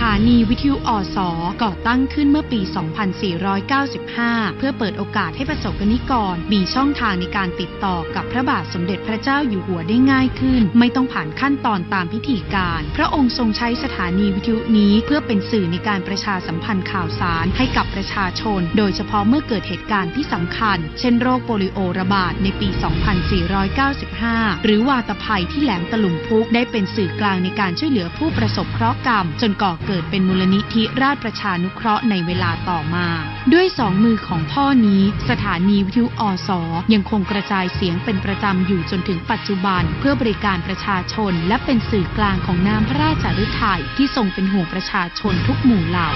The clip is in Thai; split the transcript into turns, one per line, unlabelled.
ถานีวิทยุอสก่อตั้งขึ้นเมื่อปี 2495 เพื่อเปิดโอกาสให้ประสบกนิกร มีช่องทางในการติดต่อกับพระบาทสมเด็จพระเจ้าอยู่หัวได้ง่ายขึ้น ไม่ต้องผ่านขั้นตอนตามพิธีการ พระองค์ทรงใช้สถานีวิทยุนี้เพื่อเป็นสื่อในการประชาสัมพันธ์ข่าวสารให้กับประชาชน โดยเฉพาะเมื่อเกิดเหตุการณ์ที่สำคัญ เช่นโรคโปลิโอระบาดในปี 2495 หรือวาตภัยที่แหลมตะลุมพุกได้เป็นสื่อกลางในการช่วยเหลือผู้ประสบเคราะห์กรรม จนก่อเกิดเป็นมูลนิธิราชประชานุเคราะห์ในเวลาต่อมา ด้วยสองมือของพ่อนี้สถานีวิทยุอสยังคงกระจายเสียงเป็นประจำอยู่จนถึงปัจจุบัน เพื่อบริการประชาชน และเป็นสื่อกลางของน้ำพระราชฤทัยที่ทรงเป็นห่วงประชาชนทุกหมู่เหล่า